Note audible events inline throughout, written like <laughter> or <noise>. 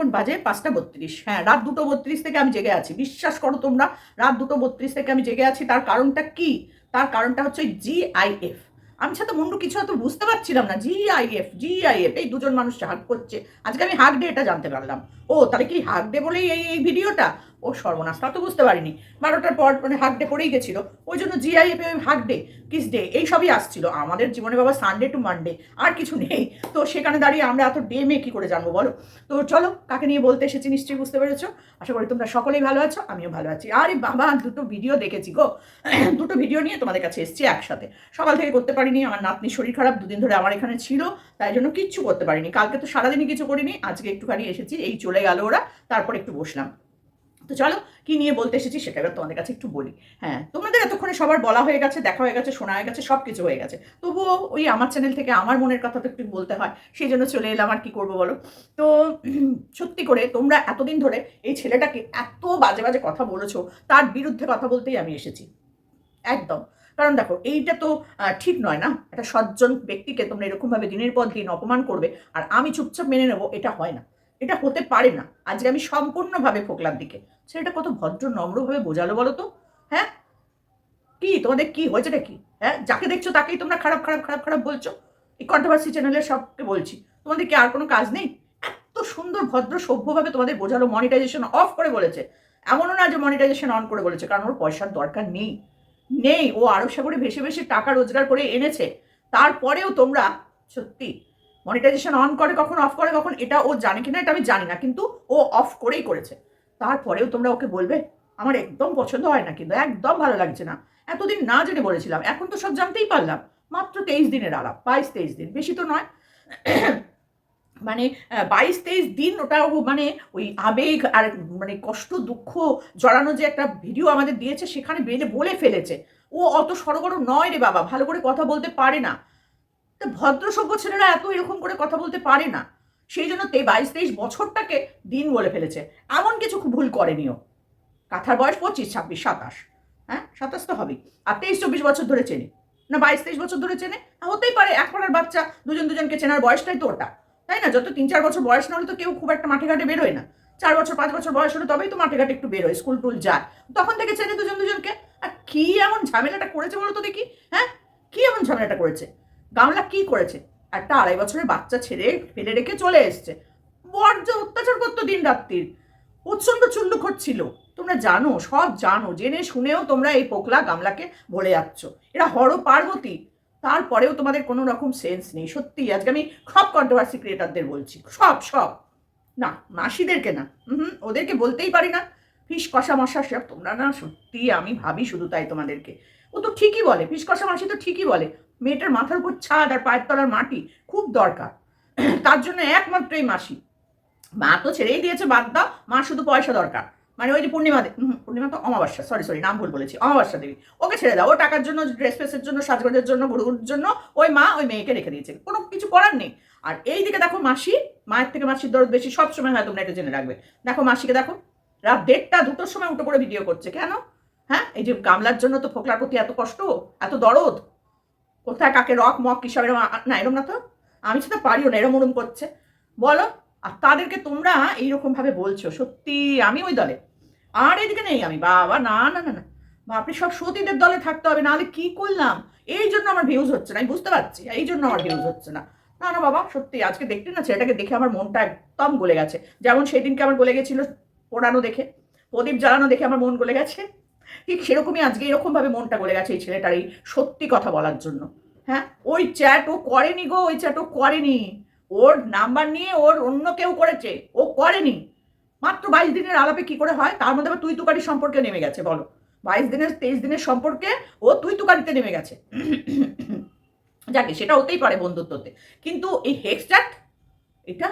এখন বাজে পাঁচটা বত্রিশ। হ্যাঁ রাত দুটো বত্রিশ থেকে আমি জেগে আছি। বিশ্বাস করো তোমরা, রাত দুটো বত্রিশ থেকে আমি জেগে আছি। তার কারণটা কি? তার কারণটা হচ্ছে জিআইএফ আমি সাথে মুন্ডু কিছু হয়তো বুঝতে পারছিলাম না। জিআইএফ জিআইএফ এই দুজন মানুষ হাগ করছে। আজকে আমি হাগ ডে এটা জানতে পারলাম। ও, তাহলে কি হাগ ডে বলেই এই এই ভিডিওটা ও সর্বনাশ, তা তো বুঝতে পারিনি। বারোটার পর মানে হাগ ডে পড়েই গেছিল। ওই জন্য GIF hug day kiss day এই সবই আসছিল। আমাদের জীবনে বাবা সানডে টু মানডে আর কিছু নেই। তো সেখানে দাঁড়িয়ে আমরা এত ডে মে কী করে জানব বলো? তো চলো, কাকে নিয়ে বলতে এসেছি নিশ্চয়ই বুঝতে পেরেছ? আশা করি তোমরা সকলেই ভালো আছো, আমিও ভালো আছি। আরে বাবা, দুটো ভিডিও দেখেছি গো। <clears throat> দুটো ভিডিও নিয়ে তোমাদের কাছে এসেছি একসাথে। সকাল থেকে করতে পারিনি, আমার নাতনির শরীর খারাপ, দুদিন ধরে আমার এখানে ছিল, তাই জন্য কিচ্ছু করতে পারিনি। কালকে তো সারাদিনই কিছু করিনি, আজকে একটুখানি এসেছি, এই চলে গেল ওরা, তারপর একটু বসলাম। তো চলো কি নিয়ে বলতে এসেছি সেটা এবার তোমাদের কাছে একটু বলি। হ্যাঁ তোমাদের এতক্ষণে সবার বলা হয়ে গেছে, দেখা হয়ে গেছে, শোনা হয়ে গেছে সব কিছু হয়ে গেছে। তবুও ওই আমার চ্যানেল থেকে আমার মনের কথা তো একটু বলতে হয়, সেই জন্য চলে এলাম আর কি করব বলো। তো সত্যি করে তোমরা এতদিন ধরে এই ছেলেটাকে এত বাজে বাজে কথা বলেছ, তার বিরুদ্ধে কথা বলতেই আমি এসেছি। একদম। কারণ দেখো, এইটা তো ঠিক নয় না? একটা সজ্জন ব্যক্তিকে তোমরা এরকমভাবে দিনের পর দিন অপমান করবে, আর আমি চুপচাপ মেনে নেব, এটা হয় না। এটা হতে পারে না। আজকে আমি সম্পূর্ণভাবে ফোকলার দিকে। ছেলেটা কত ভদ্র, নম্রভাবে বোঝালো বলো তো? হ্যাঁ? কি? তোমাদের কি হয়েছেটা কি হ্যাঁ? যাকে দেখছ তাকেই তোমরা খারাপ খারাপ খারাপ খারাপ বলছো? এই কন্ট্রোভার্সি চ্যানেলের সবকে বলছি। তোমাদের কি আর কোনো কাজ নেই? এত সুন্দর, ভদ্র, সভ্যভাবে তোমাদের বোঝালো মনিটাইজেশন অফ করে বলেছে। এমনও না যে মনিটাইজেশন অন করে বলেছে, কারণ ওর পয়সার দরকার নেই। নেই। ও আরও সাগরে ভেসে ভেসে টাকা রোজগার করে এনেছে। তারপরেও তোমরা সত্যি মনিটাইজেশন অন করে কখন অফ করে কখন, এটা ও জানে কিনা, এটা আমি জানি না, কিন্তু ও অফ করেই করেছে। তারপরেও তোমরা ওকে বলবে, আমার একদম পছন্দ হয় না কিন্তু, একদম ভালো লাগছে না। এতদিন না জেনে বলেছিলাম, এখন তো সব জানতেই পারলাম। মাত্র তেইশ দিনের আলাপ, বাইশ তেইশ দিন, বেশি তো নয়। মানে বাইশ তেইশ দিন ওটা মানে ওই আবেগ আর মানে কষ্ট, দুঃখ জড়ানো যে একটা ভিডিও আমাদের দিয়েছে, সেখানে বেড়ে বলে ফেলেছে। ও অত সড়গড় নয় রে বাবা, ভালো করে কথা বলতে পারে না। তা ভদ্র সভ্য ছেলেরা এত এরকম করে কথা বলতে পারে না। সেই জন্য তে বাইশ তেইশ বছরটাকে দিন বলে ফেলেছে। এমন কিছু ভুল করেনি ও কাথার বয়স পঁচিশ, ছাব্বিশ, সাতাশ। হ্যাঁ সাতাশ তো হবেই। আর তেইশ, চব্বিশ বছর ধরে চেনে। না, বাইশ, তেইশ বছর ধরে চেনে? হতেই পারে এক পাড়ার বাচ্চা দুজন দুজনকে চেনার বয়সটাই তো ওটা। তাই না? যত তিন, চার বছর বয়স না হলে তো কেউ খুব একটা মাঠে ঘাটে বেরোয় না। চার বছর, পাঁচ বছর বয়স হলে তবেই তো মাঠে ঘাটে একটু বেরোয়, স্কুল টুল যায়। তখন থেকে চেনে দুজন দুজনকে। আর কি এমন ঝামেলাটা করেছে বলো তো দেখি? হ্যাঁ? কি এমন ঝামেলাটা করেছে? গামলা কি করেছে? একটা আড়াই বছরের বাচ্চা ছেড়ে ফেলে রেখে চলে এসছে। বর যে অত্যাচার করতো দিন রাত্রির। প্রচণ্ড চুল্লুখট ছিল। তোমরা জানো, সব জানো, জেনে শুনেও তোমরা এই পোকলা গামলাকে বলে যাচ্ছ। এরা হর পার্বতী। তারপরেও তোমাদের কোনো রকম সেন্স নেই। সত্যি আজকে আমি সব কন্ট্রোভার্সি ক্রিয়েটারদের বলছি। সব সব। না, মাসিদেরকে না। হুম ওদেরকে বলতেই পারি না। ফিস কষা মশা সব তোমরা না সত্যি আমি ভাবি শুধু তাই তোমাদেরকে। ও তো ঠিকই বলে, ফিস কষা মাসি তো ঠিকই বলে। মেয়েটার মাথার উপর ছাদ আর পায়ের তলার মাটি খুব দরকার। তার জন্য একমাত্র এই মাসি। মা তো ছেড়েই দিয়েছে, বাদ দাও, মা শুধু পয়সা দরকার। মানে ওই যে পূর্ণিমা পূর্ণিমা তো অমাবস্যা সরি সরি নাম ভুল বলেছি, অমাবস্যা দেবী। ওকে ছেড়ে দাও, ও টাকার জন্য ড্রেস ফ্রেসের জন্য, সাজগোজের জন্য গুড়গুড়ের জন্য, ওই মা ওই মেয়েকে রেখে দিয়েছে। কোনো কিছু করার নেই। আর এই দিকে দেখো মাসি, মায়ের থেকে মাসির দরদ বেশি, সব সময় হয় তোমরা এটা জেনে রাখবে। দেখো মাসিকে দেখো, রাত দেড়টা, দুটোর সময় উঠে করে ভিডিও করছে। কেন? হ্যাঁ? এই যে গামলার জন্য তো ফোকলার প্রতি এত কষ্ট, এত দরদ। কোথায় কাকে রক, মক, কিসব এরম না এরম না তো? আমি সেটা পারিও না, এরম ওরম করছে। বলো, আর তাদেরকে তোমরা এইরকম ভাবে বলছো, সত্যি আমি ওই দলে। আর এদিকে নেই আমি, বাবা, না না না না। বাপরে, সব সতীদের দলে থাকতে হবে, নাহলে কি করলাম? এই জন্য আমার ভিউজ হচ্ছে না, আমি বুঝতে পারছি, এই জন্য আমার ভিউজ হচ্ছে না। না না, বাবা, সত্যি, আজকে দেখতে না, ছেলেটাকে দেখে আমার মনটা একদম গলে গেছে। যেমন সেদিনকে আমার গলে গেছিল পোড়ানো দেখে, প্রদীপ জ্বালানো দেখে আমার মন গলে গেছে। ঠিক সেরকমই আজকে এরকমভাবে মনটা গলে গেছে এই ছেলেটার এই সত্যি কথা বলার জন্য। হ্যাঁ? ওই চ্যাট ও করেনি গো, ওই চ্যাট ও করেনি। ওর নাম্বার নিয়ে ওর অন্য কেউ করেছে, ও করেনি। মাত্র বাইশ দিনের আলাপে কি করে হয়? তার মধ্যে আবার তুই তুকারি সম্পর্কে নেমে গেছে, বলো। বাইশ দিনের, তেইশ দিনের সম্পর্কে ও তুই তুকারিতে নেমে গেছে। যাকে, সেটা হতেই পারে বন্ধুত্বতে। কিন্তু এই হেক্স চ্যাট, এটা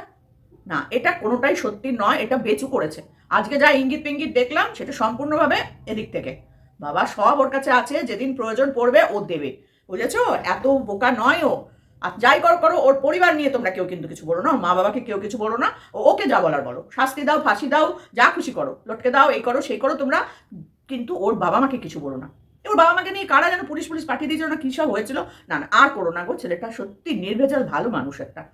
না, এটা কোনোটাই সত্যি নয়, এটা বেচু করেছে। আজকে যা ইঙ্গিত পিঙ্গিত দেখলাম, সেটা সম্পূর্ণভাবে এদিক থেকে। বাবা, সব ওর কাছে আছে, যেদিন প্রয়োজন পড়বে ও দেবে। বুঝেছ? এত বোকা নয় ও। আর যাই করো করো, ওর পরিবার নিয়ে তোমরা কেউ কিন্তু কিছু বলো না। মা বাবাকে কেউ কিছু বলো না। ওকে যা বলার বলো। শাস্তি দাও, ফাঁসি দাও, যা খুশি করো। লটকে দাও, এই করো, সেই করো, তোমরা কিন্তু ওর বাবা মাকে কিছু বলো না। ওর বাবা মাকে নিয়ে কারা যেন পুলিশ পুলিশ পাঠিয়ে দিয়েছিল না, কী সব হয়েছিল? না না, আর করো না গো, ছেলেটা সত্যি নির্ভেজাল, ভালো মানুষ একটা।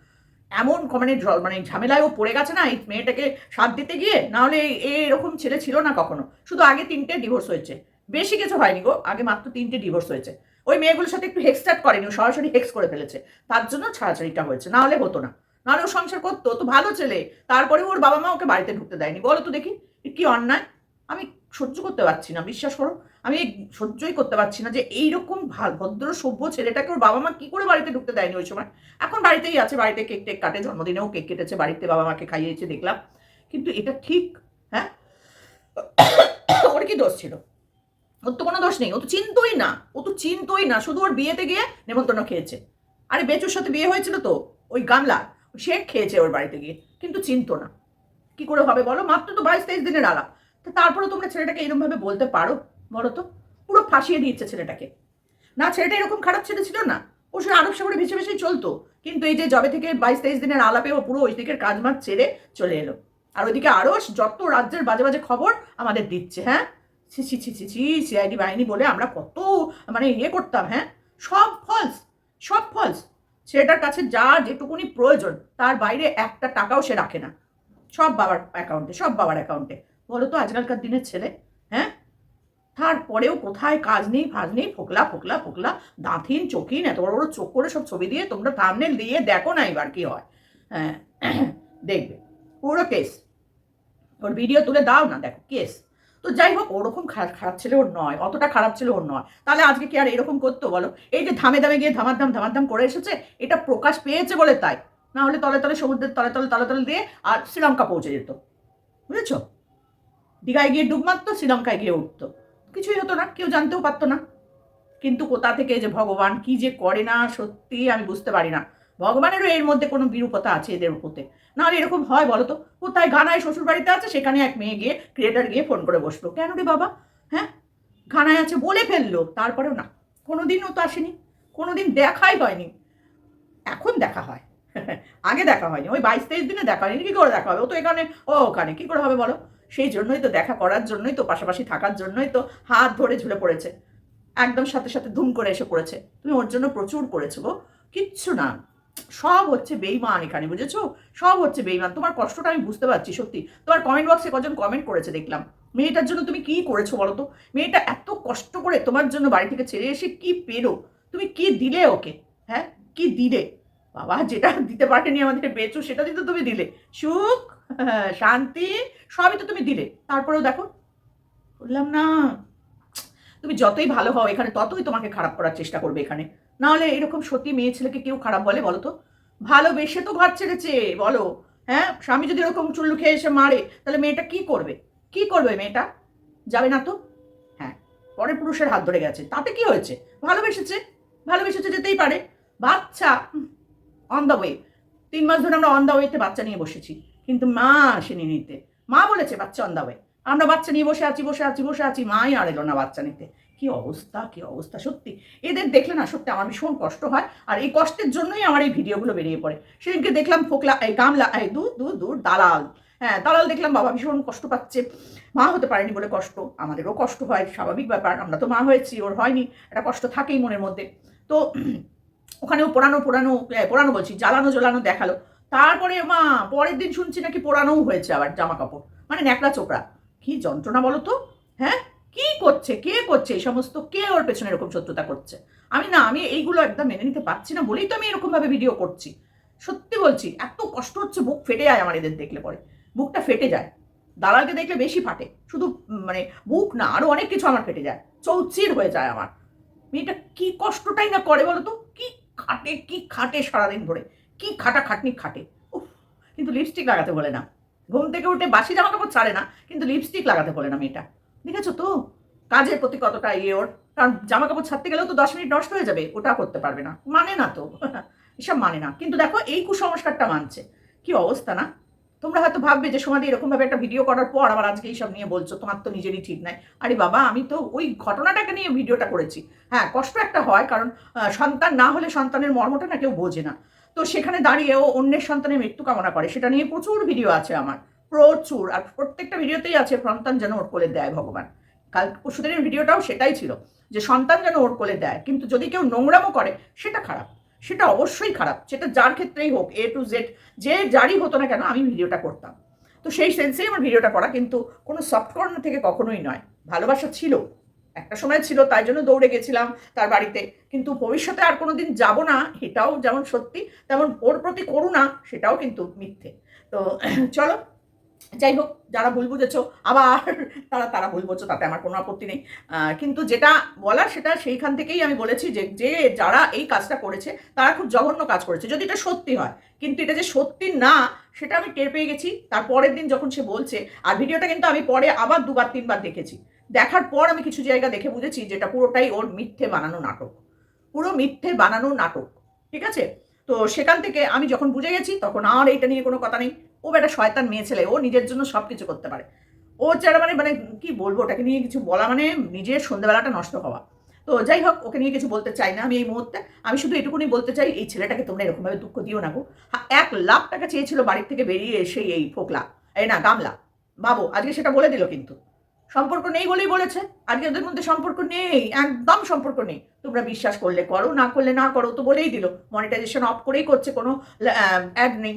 এমন মানে মানে ঝামেলায় ও পড়ে গেছে না এই মেয়েটাকে সাথ দিতে গিয়ে? নাহলে এরকম ছেলে ছিল না কখনো? শুধু আগে তিনটে ডিভোর্স হয়েছে। বেশি কিছু হয়নি গো, আগে মাত্র তিনটে ডিভোর্স হয়েছে। ওই মেয়েগুলোর সাথে একটু হেক্সটাট করেনি সরাসরি হেক্স করে ফেলেছে। তার জন্য ছাড়াছাড়িটা হয়েছে, নাহলে হতো না। নাহলে ও সংসার করতো, তো ভালো ছেলে। তারপরে ওর বাবা মা ওকে বাড়িতে ঢুকতে দেয়নি। বলো তো দেখি কি অন্যায়? আমি সহ্য করতে পারছি না, বিশ্বাস করো। আমি সহ্যই করতে পারছি না যে এইরকম ভদ্র, সভ্য ছেলেটাকে ওর বাবা মা কি করে বাড়িতে ঢুকতে দেয়নি ওই সময়? এখন বাড়িতেই আছে, বাড়িতে কেক টেক কাটে, জন্মদিনেও কেক কেটেছে, বাড়িতে বাবা মাকে খাইয়েছে, দেখলাম। কিন্তু এটা ঠিক হ্যাঁ? ওর কি দোষ ছিল? ওর তো কোনো দোষ নেই, ও তো চিনতই না, ও তো চিনতই না, শুধু ওর বিয়েতে গিয়ে নেমন্তন্ন খেয়েছে। আরে বেচুর সাথে বিয়ে হয়েছিল তো, ওই গামলা, সে খেয়েছে ওর বাড়িতে গিয়ে, কিন্তু চিনতো না। কি করে হবে বলো? মাত্র তো বাইশ তেইশ দিনের আলাপ। তারপরে তোমরা ছেলেটাকে এরকমভাবে বলতে পারো? বলো তো, পুরো ফাঁসিয়ে দিচ্ছে ছেলেটাকে। না, ছেলেটা এরকম খারাপ ছেলে ছিল না। ও সে আরব সাগরে ভেসে ভেসেই চলতো। কিন্তু এই যে জবে থেকে বাইশ তেইশ দিনের আলাপে ও পুরো ওই দিকের কাজ মাছ ছেড়ে চলে এলো। আর ওইদিকে আরও যত রাজ্যের বাজে বাজে খবর আমাদের দিচ্ছে হ্যাঁ? ছি ছি ছি ছি ছি, সিআইডি বাহিনী বলে আমরা কত মানে ইয়ে করতাম হ্যাঁ? সব ফলস সব ফলস ছেলেটার কাছে যা যেটুকুনি প্রয়োজন, তার বাইরে একটা টাকাও সে রাখে না। সব বাবার অ্যাকাউন্টে সব বাবার অ্যাকাউন্টে বলো তো, আজকালকার দিনের ছেলে হ্যাঁ? তারপরেও কোথায় কাজ নেই ফাজ নেই, ফোকলা ফোকলা ফোকলা দাঁতিন চোখিন, এত বড় বড় চোখ করে সব ছবি দিয়ে তোমরা থামনেল দিয়ে দেখো না এবার কি হয়। হ্যাঁ <clears throat> দেখবে। পুরো কেস ওর ভিডিও তুলে দাও না, দেখো কেস তো যাই হোক ওরকম খারাপ খারাপ ছেলে ওর নয়, অতটা খারাপ ছেলে ওর নয়। তাহলে আজকে কি আর এরকম করতো বলো? এই যে ধামে দামে গিয়ে ধামার ধাম ধামার ধাম করে এসেছে, এটা প্রকাশ পেয়েছে বলে তাই। না হলে তলে তলে সমুদ্রের তলে তলে তলে তলে দিয়ে আর শ্রীলঙ্কা পৌঁছে যেত। বুঝেছ? দীঘায় গিয়ে ডুব মারতো, শ্রীলঙ্কায় গিয়ে উঠতো। কিছুই হতো না, কেউ জানতেও পারতো না। কিন্তু কোথা থেকে যে ভগবান কি যে করে না, সত্যি আমি বুঝতে পারি না। ভগবানেরও এর মধ্যে কোনো বিরূপতা আছে এদের উপরে নাহলে এরকম হয় বলো তো? কোথায় ঘানায় শ্বশুর বাড়িতে আছে, সেখানে এক মেয়ে গিয়ে ক্রিয়েটার গিয়ে ফোন করে বসল। কেন রে বাবা? হ্যাঁ? ঘানায় আছে বলে ফেলল, তারপরেও না। কোনোদিনও তো আসেনি। কোনোদিন দেখাই হয়নি। এখন দেখা হয়। <laughs> আগে দেখা হয়নি। ওই বাইশ তেইশ দিনে দেখা হয়নি। কী করে দেখা হবে? ও তো এখানে, ও ওখানে। কী করে হবে বলো? সেই জন্যই তো দেখা করার জন্যই তো, পাশাপাশি থাকার জন্যই তো হাত ধরে ঝুলে পড়েছে। একদম সাথে সাথে ধুম করে এসে পড়েছে। তুমি ওর জন্য প্রচুর করেছ গো। কিচ্ছু না। সব হচ্ছে বেইমান এখানে, বুঝেছ? সব হচ্ছে বেইমান। তোমার কষ্টটা আমি বুঝতে পারছি, সত্যি। তোমার কমেন্ট বক্সে কজন কমেন্ট করেছে দেখলাম। মেয়েটার জন্য তুমি কি করেছ বলো তো? মেয়েটা এত কষ্ট করে তোমার জন্য বাড়ি থেকে ছেড়ে এসে কি পেল? তুমি কি দিলে ওকে? হ্যাঁ? কি দিলে? বাবা, যেটা দিতে পারেনি আমাদের বেচু, সেটা দিতে তুমি দিলে। সুখ? শান্তি, সবই তো তুমি দিলে। তারপরেও দেখো, বললাম, না, তুমি যতই ভালো হও এখানে, ততই তোমাকে খারাপ করার চেষ্টা করবে এখানে। নাহলে এরকম সত্যি মেয়ে ছেলেকে কেউ খারাপ বলে, বলো তো? ভালোবেসে তো ঘর ছেড়েছে, বলো। হ্যাঁ স্বামী যদি এরকম চুল্লু খেয়ে এসে মারে, তাহলে মেয়েটা কি করবে? কি করবে মেয়েটা? যাবে না তো? হ্যাঁ পরে পুরুষের হাত ধরে গেছে। তাতে কি হয়েছে? ভালোবেসেছে? ভালোবেসেছে যেতেই পারে। বাচ্চা অন দ্য ওয়ে তিন মাস ধরে আমরা অন দ্য ওয়েতে বাচ্চা নিয়ে বসেছি। কিন্তু মা আসেনি নিতে। মা বলেছে, বাচ্চা অন দ্য আমরা বাচ্চা নিয়ে বসে আছি বসে আছি বসে আছি, মাই আর এলো না বাচ্চা নিতে। কি অবস্থা কি অবস্থা, সত্যি। এদের দেখলে না, সত্যি আমার ভীষণ কষ্ট হয়, আর এই কষ্টের জন্যই আমার এই ভিডিওগুলো বেরিয়ে পড়ে। সেদিনকে দেখলাম ফোকলা, এই গামলা, এই দূর দূর দূর, দালাল। হ্যাঁ দালাল দেখলাম, বাবা, ভীষণ কষ্ট পাচ্ছে। মা হতে পারেনি বলে কষ্ট, আমাদেরও কষ্ট হয়, স্বাভাবিক ব্যাপার, আমরা তো মা হয়েছি, ওর হয়নি, একটা কষ্ট থাকেই মনের মধ্যে। তো ওখানেও পোড়ানো পোড়ানো পোড়ানো বলছি, জ্বালানো জ্বালানো দেখাল। তারপরে, মা, পরের দিন শুনছি নাকি পোড়ানোও হয়েছে আবার জামা কাপড় মানে ন্যাকড়া চোপড়া কি যন্ত্রণা বলো তো? হ্যাঁ? কি করছে? কে করছে? এই সমস্ত কে ওর পেছনে এরকম শত্রুতা করছে? আমি না, আমি এইগুলো একদম মেনে নিতে পারছি না বলেই তো আমি এরকমভাবে ভিডিও করছি। সত্যি বলছি, এত কষ্ট হচ্ছে, বুক ফেটে যায় আমার এদের দেখলে পরে। বুকটা ফেটে যায়। দালালকে দেখলে বেশি ফাটে। শুধু মানে বুক না আরও অনেক কিছু আমার ফেটে যায়। চৌচির হয়ে যায় আমার। মেয়েটা কি কষ্টটাই না করে বলো তো? কি খাটে কি খাটে সারাদিন ধরে। কি খাটা খাটনি খাটে? কিন্তু লিপস্টিক লাগাতে বলে না। ঘুম থেকে উঠে বাসি জামা কাপড় ছাড়ে না, কিন্তু লিপস্টিক লাগাতে বলে না মেয়েটা। দেখেছ তো? কাজের প্রতি কতটা ইয়ে ওর। কারণ জামা কাপড় ছাড়তে গেলেও তো দশ মিনিট নষ্ট হয়ে যাবে, ওটা করতে পারবে না। মানে না তো। <laughs> এসব মানে না। কিন্তু দেখো, এই কুসংস্কারটা মানছে। কি অবস্থা না? তোমরা হয়তো ভাববে যে সমাধি এরকমভাবে একটা ভিডিও করার পর আবার আজকে এইসব নিয়ে বলছো। তোমার তো নিজেরই ঠিক নাই। আরে বাবা, আমি তো ওই ঘটনাটাকে নিয়ে ভিডিওটা করেছি। হ্যাঁ কষ্ট একটা হয় কারণ সন্তান না হলে সন্তানের মর্মটা না কেউ বোঝে না। তো সেখানে দাঁড়িয়ে ও অন্যের সন্তানের মৃত্যু কামনা করে। সেটা নিয়ে প্রচুর ভিডিও আছে আমার। প্রচুর। আর প্রত্যেকটা ভিডিওতেই আছে, সন্তান যেন ওর কোলে দেয় ভগবান। কাল পরশুদিনের ভিডিওটাও সেটাই ছিল, যে সন্তান যেন ওর কোলে দেয়। কিন্তু যদি কেউ নোংরামও করে, সেটা খারাপ। সেটা অবশ্যই খারাপ। সেটা যার ক্ষেত্রেই হোক এ টু জেড যে যারই হতো না কেন, আমি ভিডিওটা করতাম। তো সেই সেন্সেই আমার ভিডিওটা করা কিন্তু কোনো সফট কর্নার থেকে কখনোই নয়। ভালোবাসা ছিল। একটা সময় ছিল, তাই জন্য দৌড়ে গেছিলাম তার বাড়িতে। কিন্তু ভবিষ্যতে আর কোনো দিন যাব না, এটাও যেমন সত্যি, তেমন ওর প্রতি করুণা, সেটাও কিন্তু মিথ্যে। তো <clears throat> চলো, যাই হোক, যারা ভুল বুঝেছ, আবার তারা তারা ভুল বুঝছ তাতে আমার কোনো আপত্তি নেই। কিন্তু যেটা বলার, সেটা সেইখান থেকেই আমি বলেছি যে যে যারা এই কাজটা করেছে, তারা খুব জঘন্য কাজ করেছে। যদি এটা সত্যি হয়, কিন্তু এটা যে সত্যি না, সেটা আমি টের পেয়ে গেছি। তার পরের দিন যখন সে বলছে, আর ভিডিওটা কিন্তু আমি পরে আবার দুবার, তিনবার দেখেছি। দেখার পর আমি কিছু জায়গা দেখে বুঝেছি যেটা পুরোটাই ওর মিথ্যে বানানো নাটক। পুরো মিথ্যে বানানো নাটক, ঠিক আছে? তো সেখান থেকে আমি যখন বুঝে গেছি, তখন আর এইটা নিয়ে কোনো কথা নেই। ও একটা শয়তান মেয়ে ছেলে, ও নিজের জন্য সব কিছু করতে পারে। ও যারা মানে মানে কি বলব, ওটাকে নিয়ে কিছু বলা মানে নিজের সন্ধ্যাবেলাটা নষ্ট হওয়া। তো যাই হোক, ওকে নিয়ে কিছু বলতে চাই না আমি এই মুহূর্তে। আমি শুধু এটুকুনি বলতে চাই, এই ছেলেটাকে তোমরা এরকমভাবে দুঃখ দিও না গো। এক লাখ টাকা চেয়েছিল বাড়ির থেকে বেরিয়ে এসে এই ফোকলা, এই না, গামলা। বাবু, আজকে সেটা বলে দিল কিন্তু। সম্পর্ক নেই বলেই বলেছে। আজকে ওদের মধ্যে সম্পর্ক নেই, একদম সম্পর্ক নেই। তোমরা বিশ্বাস করলে করো, না করলে না করো তো বলেই দিল। মনিটাইজেশন অফ করেই করছে, কোনো অ্যাড নেই।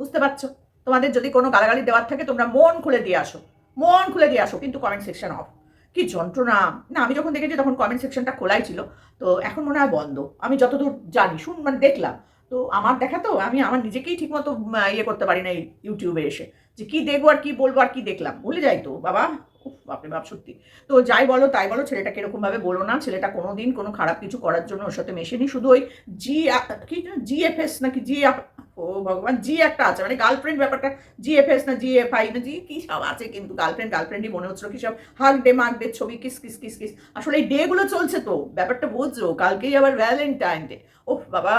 বুঝতে পারছ? তোমাদের যদি কোনো গালাগালি দেওয়ার থাকে, তোমরা মন খুলে দিয়ে আসো। মন খুলে দিয়ে আসো, কিন্তু কমেন্ট সেকশন অফ কি যন্ত্রণা। না, আমি যখন দেখেছি তখন কমেন্ট সেকশনটা খোলাই ছিল, তো এখন মনে হয় বন্ধ। আমি যতদূর জানি, শুন মানে দেখলাম। তো আমার দেখা তো, আমি আমার নিজেকেই ঠিকমতো ইয়ে করতে পারি না ইউটিউবে এসে। যে কী দেখব আর কি বলব আর কি দেখলাম। ভুলে যাই তো, বাবা। উফ, বাপরে বাপ সত্যি। তো যাই বলো তাই বলো ছেলেটা কীরকম ভাবে বলো না। ছেলেটা কোনো দিন কোনো খারাপ কিছু করার জন্য ওর সাথে মেশেনি। শুধু ওই জি কি জিএফএস নাকি জি ও ভগবান জি একটা আছে মানে গার্লফ্রেন্ড ব্যাপারটা জিএফএস না জিএফআই না জি কি সব আছে কিন্তু গার্লফ্রেন্ড গার্লফ্রেন্ডই মনে হচ্ছিল কি সব হাগ ডে মাগ ডে ছবি কিস কিস কিস কিস আসলে এই ডে গুলো চলছে তো, ব্যাপারটা বুঝছ? কালকেই আবার ভ্যালেন্টাইন ডে ওহ বাবা!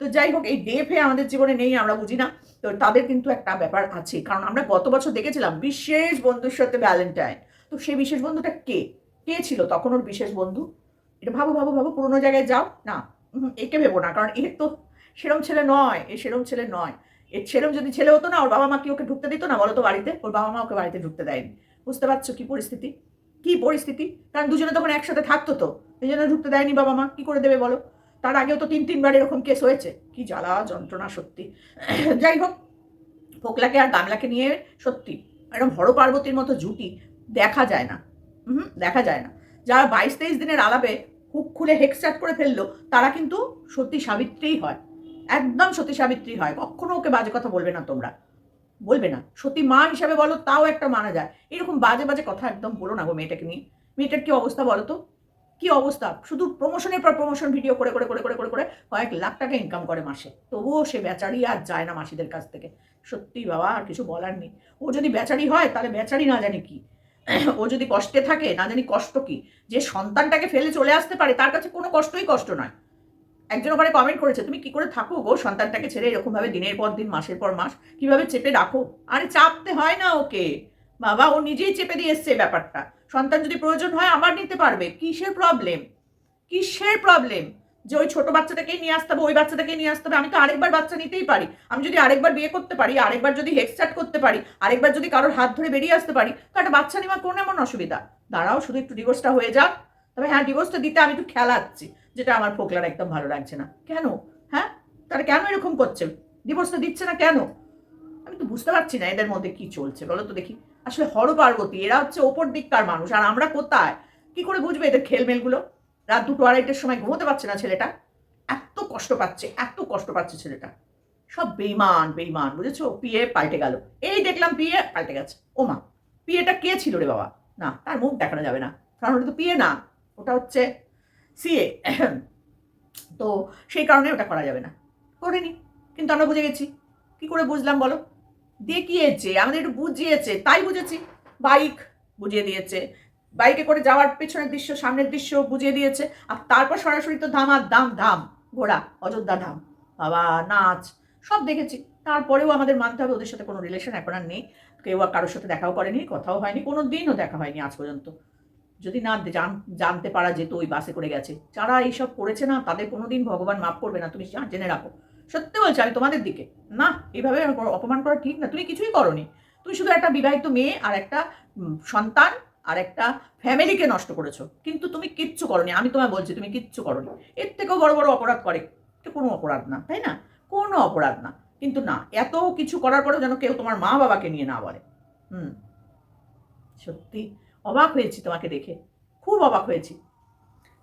তো যাই হোক, এই ডে ফে আমাদের জীবনে নেই, আমরা বুঝি না। তো তাদের কিন্তু একটা ব্যাপার আছে, কারণ আমরা গত বছর দেখেছিলাম বিশেষ বন্ধুর সাথে ভ্যালেন্টাইন তো সেই বিশেষ বন্ধুটা কে? কে ছিল তখন ওর বিশেষ বন্ধু? এটা ভাবো ভাবো ভাবো, পুরোনো জায়গায় যাও। না একে ভেবো না, কারণ এর তো সেরম ছেলে নয়, এ সেরম ছেলে নয়। এর সেরম যদি ছেলে হতো না, ওর বাবা মা কি ওকে ঢুকতে দিত না বলো তো বাড়িতে, ওর বাবা মা ওকে বাড়িতে ঢুকতে দেয়নি। বুঝতে পারছ কি পরিস্থিতি? কি পরিস্থিতি? কারণ দুজনে তখন একসাথে থাকতো তো, এই জন্য ঢুকতে দেয়নি বাবা মা, কি করে দেবে বলো? তার আগেও তো তিন তিনবার এরকম কেস হয়েছে। কি জ্বালা, যন্ত্রণা, সত্যি। যাই হোক, ফোকলাকে আর গামলাকে নিয়ে সত্যি এরকম হর পার্বতীর মতো জুটি দেখা যায় না। হুম, দেখা যায় না। যারা বাইশ, তেইশ দিনের আলাপে হুক খুলে হেক্সচাট করে ফেলল, তারা কিন্তু সত্যি সাবিত্রীই হয়। একদম সতী সাবিত্রী হয়। কখনো ওকে বাজে কথা বলবে না তোমরা। বলবে না। সত্যি মা হিসাবে বলো, তাও একটা মানা যায়। এরকম বাজে বাজে কথা একদম বলো না গো মেয়েটাকে নিয়ে। মেয়েটার কি অবস্থা বলো তো? কি অবস্থা? শুধু প্রমোশনের পর প্রমোশন ভিডিও করে করে করে করে করে করে কয়েক লাখ টাকা ইনকাম করে মাসে। তবুও সে বেচারি আর যায় না মাসিদের কাছ থেকে। সত্যি বাবা, আর কিছু বলার নেই। ও যদি বেচারি হয়, তাহলে বেচারি না জানি কি। <clears throat> ও যদি কষ্টে থাকে, না জানি কষ্ট কি। যে সন্তানটাকে ফেলে চলে আসতে পারে, তার কাছে কোনো কষ্টই কষ্ট নয়। একজন ওখানে কমেন্ট করেছে, তুমি কি করে থাকো গো? সন্তানটাকে ছেড়ে এরকম ভাবে দিনের পর দিন, মাসের পর মাস কীভাবে চেপে রাখো? আরে চাপতে হয় না ওকে। বাবা, ও নিজেই চেপে দিয়ে এসছে ব্যাপারটা। সন্তান যদি প্রয়োজন হয় আবার নিতে পারবে। কিসের প্রবলেম কিসের প্রবলেম যে ওই ছোট বাচ্চাটাকেই নিয়ে আসতে হবে, ওই বাচ্চাটাকেই নিয়ে আসতে হবে। আমি তো আরেকবার বাচ্চা নিতেই পারি। আমি যদি আরেকবার বিয়ে করতে পারি, আরেকবার যদি হেক্সচাট করতে পারি, আরেকবার যদি কারোর হাত ধরে বেরিয়ে আসতে পারি, তো একটা বাচ্চা নেওয়ার কোনো এমন অসুবিধা। দাঁড়াও, শুধু একটু ডিভোর্সটা হয়ে যাক। তবে হ্যাঁ ডিভোর্সটা দিতে আমি একটু খেলাচ্ছি। যেটা আমার ফোকলার একদম ভালো লাগছে না। কেন? হ্যাঁ? তারা কেন এরকম করছে? ডিভোর্সটা দিচ্ছে না কেন? আমি তো বুঝতে পারছি না এদের মধ্যে কি চলছে, বলো তো দেখি। আসলে হর পার্বতী, এরা হচ্ছে ওপর দিককার মানুষ, আর আমরা কোথায়? কি করে বুঝবে এদের খেলমেলগুলো? রাত দুটো আড়াইটের সময় ঘুমোতে পারছে না ছেলেটা? এত কষ্ট পাচ্ছে, এত কষ্ট পাচ্ছে ছেলেটা। সব বেইমান বেইমান, বুঝেছ? পিয়ে পাল্টে গেল। এই দেখলাম পিয়ে পাল্টে গেছে। ও মা, পিয়েটা কে ছিল রে বাবা? না, তার মুখ দেখানো যাবে না। কারণ ওটা তো পিয়ে না, ওটা হচ্ছে সিএ তো সেই কারণে ওটা করা যাবে না। করিনি, কিন্তু আমরা বুঝে গেছি। কি করে বুঝলাম বলো? দেখিয়েছে, আমাদের একটু বুঝিয়েছে, তাই বুঝেছি। বাইক বুঝিয়ে দিয়েছে। বাইকে করে যাওয়ার পেছনের দৃশ্য, সামনের দৃশ্য বুঝিয়ে দিয়েছে। আর তারপর সরাসরি তো ধাম আর দাম ধাম, ঘোড়া, অযোধ্যা ধাম। বাবা, নাচ, সব দেখেছি। তারপরেও আমাদের মানতে হবে, ওদের সাথে কোনো রিলেশন এখন আর নেই। কেউ আর কারোর সাথে দেখাও করেনি, কথাও হয়নি কোনো দিনও দেখা হয়নি আজ পর্যন্ত। যদি না জানতে পারা যেত ওই বাসে করে গেছে। যারা এইসব করেছে না, তাদের কোনোদিন ভগবান মাফ করবে না, তুমি জেনে রাখো। সত্যি বলছি আমি তোমাদের দিকে। না এইভাবে অপমান করা ঠিক না, তুমি কিছুই করনি। তুমি শুধু একটা বিবাহিত মেয়ে আর একটা সন্তান আর একটা ফ্যামিলিকে নষ্ট করেছ। কিন্তু তুমি কিচ্ছু করনি। আমি তোমায় বলছি, তুমি কিচ্ছু করনি। এর থেকেও বড় বড় অপরাধ করে। এটা কোনো অপরাধ না, তাই না? কোনো অপরাধ না। কিন্তু না, এত কিছু করার পরেও যেন কেউ তোমার মা বাবাকে নিয়ে না বলে। হুম। সত্যি। অবাক হয়েছি তোমাকে দেখে। খুব অবাক হয়েছি।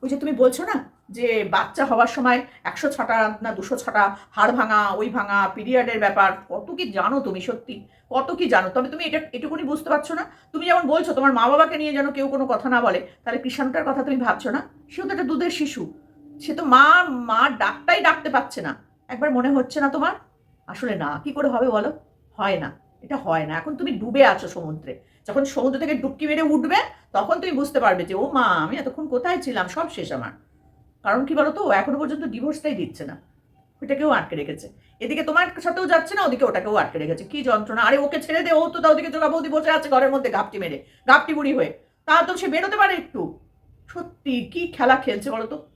ওই যে তুমি বলছো না যে বাচ্চা হওয়ার সময় একশো ছটা না দুশো ছটা, হাড় ভাঙা, ওই ভাঙা, পিরিয়ডের ব্যাপার, কত কি জানো তুমি সত্যি? কত কি জানো? তবে তুমি এটা এটুকুনি বুঝতে পারছ না? তুমি যেমন বলছো তোমার মা বাবাকে নিয়ে যেন কেউ কোনো কথা না বলে, তাহলে কৃষাণুটার কথা তুমি ভাবছ না? সেও তো একটা দুধের শিশু। সে তো মা মা ডাকটাই ডাকতে পারছে না। একবার মনে হচ্ছে না তোমার? আসলে না, কি করে হবে বলো? হয় না। এটা হয় না। এখন তুমি ডুবে আছো সমুদ্রে। যখন সমুদ্র থেকে ডুবকি মেরে উঠবে, তখন তুমি বুঝতে পারবে যে, ও মা, আমি এতক্ষণ কোথায় ছিলাম? সব শেষ আমার। কারণ কি বলতো? ও এখনও পর্যন্ত ডিভোর্সটাই দিচ্ছে না। ওটাকেও আটকে রেখেছে। এদিকে তোমার সাথেও যাচ্ছে না, ওদিকে ওটাকেও আটকে রেখেছে। কি যন্ত্রণা? আরে, ওকে ছেড়ে দে, ও তো তা ওদিকে জোগা বৌদি বসে আছে ঘরের মধ্যে গাপটি মেরে গাপটি বুড়ি হয়ে। তা তো সে বেরোতে পারে একটু। সত্যি, কি খেলা খেলছে বলো তো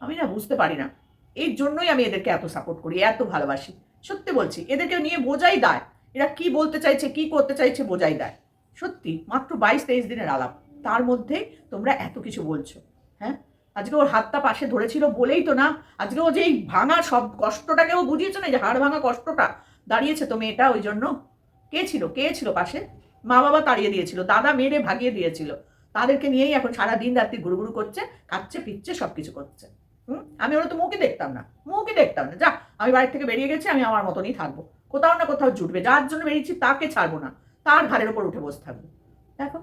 আমি না বুঝতে পারি না। এই জন্যই আমি এদেরকে এত সাপোর্ট করি, এত ভালোবাসি। সত্যি বলছি, এদেরকে নিয়ে বোঝাই দেয়। এরা কি বলতে চাইছে, কি করতে চাইছে বোঝাই দেয় সত্যি, মাত্র বাইশ তেইশ দিনের আলাপ। তার মধ্যে তোমরা এত কিছু বলছো হ্যাঁ? আজকে ওর হাতটা পাশে ধরেছিল বলেই তো না। আজকে ও যে এই ভাঙা সব কষ্টটাকে ও বুঝিয়েছে না যে হাড় ভাঙা কষ্টটা, দাঁড়িয়েছে তো মেয়েটা ওই জন্য। কে ছিল? কে ছিল পাশে? মা বাবা তাড়িয়ে দিয়েছিল, দাদা মেরে ভাগিয়ে দিয়েছিল। তাদেরকে নিয়েই এখন সারা দিন রাত্রি গুড়গুড়ু করছে কাচ্ছে পিচ্ছে সব কিছু করছে। হুম? আমি ওরা তো মুখে দেখতাম না, মুখে দেখতাম না। যা, আমি বাড়ি থেকে বেরিয়ে গেছি, আমি আমার মতনই থাকব। কোথাও না কোথাও জুটবে, যার জন্য বেরিয়েছি তাকে ছাড়বো না, তার ঘাড়ের ওপর উঠে বসে থাকব। দেখো,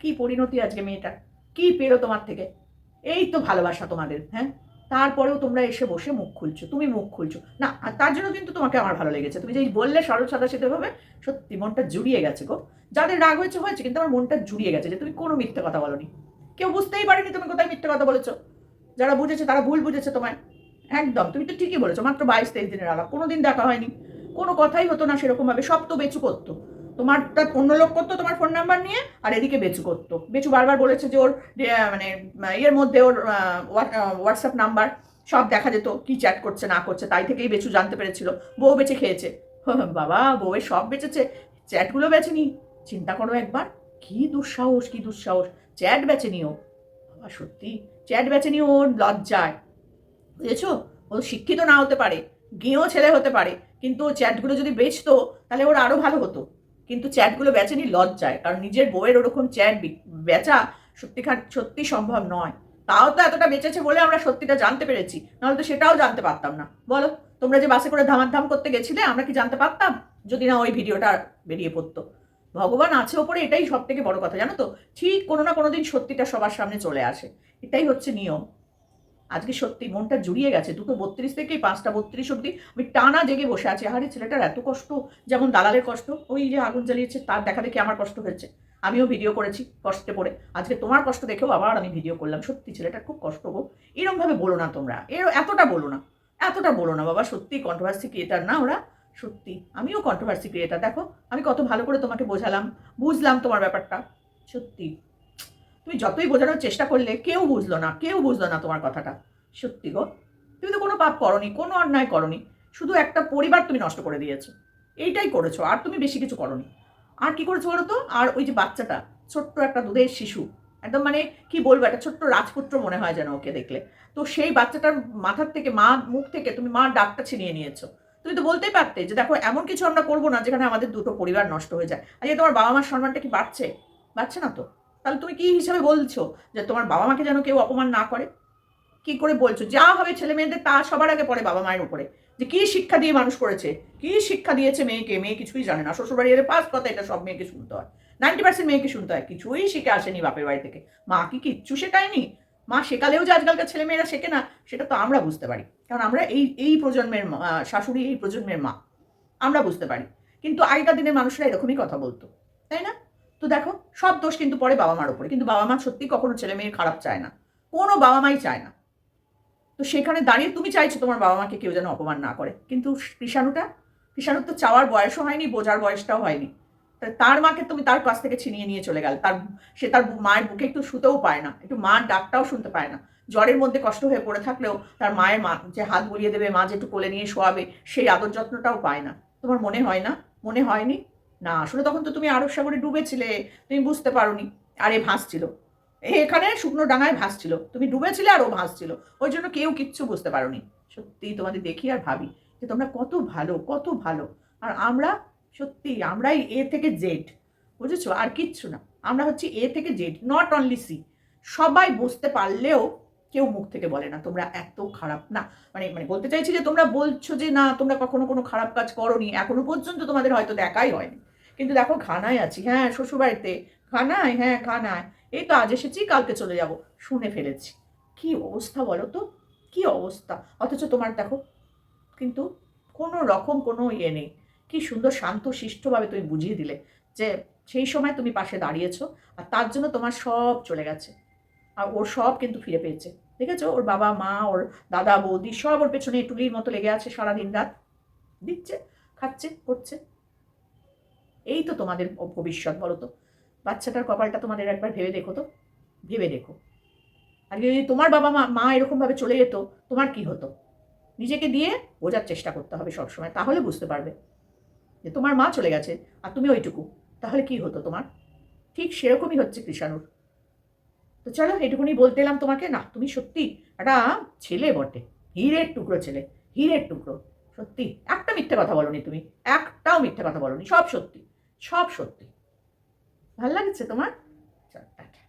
কি পরিণতি আজকে মেয়েটার, কি পেল তোমার থেকে? এই তো ভালোবাসা তোমাদের হ্যাঁ? তারপরেও তোমরা এসে বসে মুখ খুলছো, তুমি মুখ খুলছো। না, আর তার জন্য কিন্তু তোমাকে আমার ভালো লেগেছে। তুমি যেই বললে সরল সাদা ভাবে, সত্যি মনটা জুড়িয়ে গেছে গো। যাদের রাগ হয়েছে হয়েছে, কিন্তু আমার মনটা জুড়িয়ে গেছে যে তুমি কোনো মিথ্যে কথা বলনি। কেউ বুঝতেই পারেনি তুমি কোথায় মিথ্যে কথা বলেছ। যারা বুঝেছে, তারা ভুল বুঝেছে তোমায়। একদম, তুমি তো ঠিকই বলেছ, মাত্র বাইশ, তেইশ দিনের আলাপ কোনো দিন দেখা হয়নি। কোনো কথাই হতো না সেরকমভাবে, সব তো বেচু করতো। তোমার তার অন্য লোক করতো তোমার ফোন নাম্বার নিয়ে, আর এদিকে বেচু করতো। বেচু বারবার বলেছে যে ওর মানে ইয়ের মধ্যে ওর হোয়াটসঅ্যাপ নাম্বার সব দেখা যেত, কি চ্যাট করছে, না করছে, তাই থেকেই বেচু জানতে পেরেছিল। বউ বেঁচে খেয়েছে। <laughs> বাবা, বউয়ের সব বেঁচেছে। চ্যাটগুলো বেচেনি। চিন্তা করো একবার, কি দুঃসাহস কি দুঃসাহস। চ্যাট বেচেনি ও। বাবা, সত্যি। চ্যাট বেচেনি ওর লজ্জায়। বুঝেছ? ও শিক্ষিত না হতে পারে। গেঁয়ো ছেলে হতে পারে, কিন্তু চ্যাটগুলো যদি বেচতো, তাহলে ওর আরও ভালো হতো। কিন্তু চ্যাটগুলো বেচেনি লজ্জায়, কারণ নিজের বউয়ের ওরকম চ্যাট বেচা সত্যিখান সত্যি সম্ভব নয়। তাও তো এতটা বেঁচেছে বলে আমরা সত্যিটা জানতে পেরেছি, নাহলে তো সেটাও জানতে পারতাম না। বলো, তোমরা যে বাসে করে ধামাধাম করতে গেছিলে, আমরা কি জানতে পারতাম? যদি না, ওই ভিডিওটা বেরিয়ে পড়তো। ভগবান আছে ওপরে, এটাই সব থেকে বড় কথা, জানো তো? ঠিক কোনো না কোনো দিন সত্যিটা সবার সামনে চলে আসে। এটাই হচ্ছে নিয়ম। আজকে সত্যি মনটা জুড়িয়ে গেছে। দুটো বত্রিশ থেকে পাঁচটা বত্রিশ অব্দি আমি টানা জেগে বসে আছি। আরে ছেলেটার এত কষ্ট, যেমন দালালের কষ্ট, ওই যে আগুন জ্বালিয়েছে, তার দেখা দেখে আমার কষ্ট হয়েছে। আমিও ভিডিও করেছি কষ্টে পড়ে। আজকে তোমার কষ্ট দেখেও আবার আমি ভিডিও করলাম। সত্যি ছেলেটার খুব কষ্ট গো। এরমভাবে বলো না তোমরা। এর এতটা বলো না। এতটা বলো না বাবা, সত্যি কন্ট্রোভার্সি ক্রিয়েটার না ওরা। সত্যি, আমিও কন্ট্রোভার্সি ক্রিয়েটার দেখো, আমি কত ভালো করে তোমাকে বোঝালাম, বুঝলাম তোমার ব্যাপারটা। সত্যি। তুমি যতই বোঝানোর চেষ্টা করলে কেউ বুঝলো না, কেউ বুঝলো না তোমার কথাটা। সত্যি গো, তুমি তো কোনো পাপ করনি, কোনো অন্যায় করনি, শুধু একটা পরিবার তুমি নষ্ট করে দিয়েছ। এইটাই করেছ, আর তুমি বেশি কিছু করনি। আর কি করেছ বলো তো? আর ওই যে বাচ্চাটা, ছোট্ট একটা দুধের শিশু, একদম মানে কি বলব, একটা ছোট্ট রাজপুত্র মনে হয় যেন ওকে দেখলে। তো সেই বাচ্চাটার মাথার থেকে, মা মুখ থেকে তুমি মার ডাকটা ছিনিয়ে নিয়েছো। তুমি তো বলতেই পারতে যে দেখো, এমন কিছু আমরা করব না যেখানে আমাদের দুটো পরিবার নষ্ট হয়ে যায়। আজকে তোমার বাবা মার সম্মানটা কি বাড়ছে? বাড়ছে না তো? তাহলে তুমি কি হিসাবে বলছো যে তোমার বাবা মাকে যেন কেউ অপমান না করে? কি করে বলছো? যা হবে ছেলে মেয়েদের তা সবার আগে পড়ে বাবা মায়ের উপরে। যে কি শিক্ষা দিয়ে মানুষ করেছে? কি শিক্ষা দিয়েছে মেয়েকে? মেয়ে কিছুই জানে না। শ্বশুরবাড়ি এর পাস কথা এটা, সব মেয়েকে শুনতে হয়। নাইনটি পার্সেন্ট মেয়েকে শুনতে হয়। কিছুই শিখে আসেনি বাপের বাড়ি থেকে। মা কি কিচ্ছু শেখায়নি? মা শেখালেও যে আজকালকার ছেলে মেয়েরা শেখে না, সেটা তো আমরা বুঝতে পারি। কারণ আমরা এই এই প্রজন্মের শাশুড়ি এই প্রজন্মের মা। আমরা বুঝতে পারি। কিন্তু আগেকার দিনের মানুষরা এরকমই কথা বলতো। তাই না? তো দেখো, সব দোষ কিন্তু পড়ে বাবা মার উপরে। কিন্তু বাবা মা সত্যি কখনো ছেলে মেয়ের খারাপ চায় না। কোনো বাবা মাই চায় না। তো সেখানে দাঁড়িয়ে তুমি চাইছো তোমার বাবা মাকে কেউ যেন অপমান না করে। কিন্তু কৃষাণুটা, কৃষাণুর তো চাওয়ার বয়সও হয়নি, বোঝার বয়সটাও হয়নি। তার মাকে তুমি তার কাছ থেকে ছিনিয়ে নিয়ে চলে গেল। তার, সে তার মায়ের বুকে একটু শুতেও পায় না, একটু মার ডাকটাও শুনতে পায় না। জ্বরের মধ্যে কষ্ট হয়ে পড়ে থাকলেও তার মায়ের মা যে হাত বুলিয়ে দেবে, মা যে একটু কোলে নিয়ে শোয়াবে, সেই আদর যত্নটাও পায় না। তোমার মনে হয় না? মনে হয়নি? না, আসলে তখন তো তুমি আরব সাগরে ডুবেছিলে, তুমি বুঝতে পারোনি। আর এ ভাসছিল। এখানে শুকনো ডাঙায় ভাসছিল। তুমি ডুবেছিলে আর ও ভাসছিল। ওই জন্য কেউ কিচ্ছু বুঝতে পারোনি। সত্যি তোমাদের দেখি আর ভাবি যে তোমরা কত ভালো কত ভালো। আর আমরা সত্যি আমরাই এ থেকে জেড, বুঝেছ? আর কিচ্ছু না। আমরা হচ্ছি এ থেকে জেড নট অনলি সি। সবাই বুঝতে পারলেও কেউ মুখ থেকে বলে না, তোমরা এত খারাপ। না মানে মানে বলতে চাইছি যে তোমরা বলছো যে না, তোমরা কখনো কোনো খারাপ কাজ করনি। এখনও পর্যন্ত তোমাদের হয়তো দেখাই হয়নি। কিন্তু দেখো খানায় আছি হ্যাঁ শ্বশুরবাড়িতে। খানায় হ্যাঁ খানায় এই তো আজ এসেছি, কালকে চলে যাব। শুনে ফেলেছি। কি অবস্থা বলো তো? কি অবস্থা? অথচ তোমার দেখো, কিন্তু কোনো রকম কোনো ইয়ে নেই। কি সুন্দর শান্ত, শিষ্টভাবে তুমি বুঝিয়ে দিলে যে সেই সময় তুমি পাশে দাঁড়িয়েছো আর তার জন্য তোমার সব চলে গেছে। আর ওর সব কিন্তু ফিরে পেয়েছে। দেখেছ? ওর বাবা, মা, ওর দাদা, বৌদি সব ওর পেছনে টুলির মতো লেগে আছে সারা দিন রাত। দিচ্ছে, খাচ্ছে, করছে। এই তো তোমাদের ভবিষ্যৎ, বলো তো। বাচ্চাটার কপালটা তোমাদের একবার ভেবে দেখো তো, ভেবে দেখো। আর যদি তোমার বাবা মা মা এরকমভাবে চলে যেত, তোমার কি হতো? নিজেকে দিয়ে বোঝার চেষ্টা করতে হবে সবসময়, তাহলে বুঝতে পারবে যে তোমার মা চলে গেছে আর তুমি ওইটুকু, তাহলে কি হতো তোমার? ঠিক সেরকমই হচ্ছে কৃষাণুর। তো চলো, এটুকুনি বলতে এলাম তোমাকে, না, তুমি সত্যি একটা ছেলে বটে, হীরের টুকরো ছেলে, হীরের টুকরো, সত্যি। একটা মিথ্যে কথা বলনি তুমি, একটাও মিথ্যে কথা বলনি, সব সত্যি। সব সত্যি। ভালো লাগছে তোমার? চল টাটা।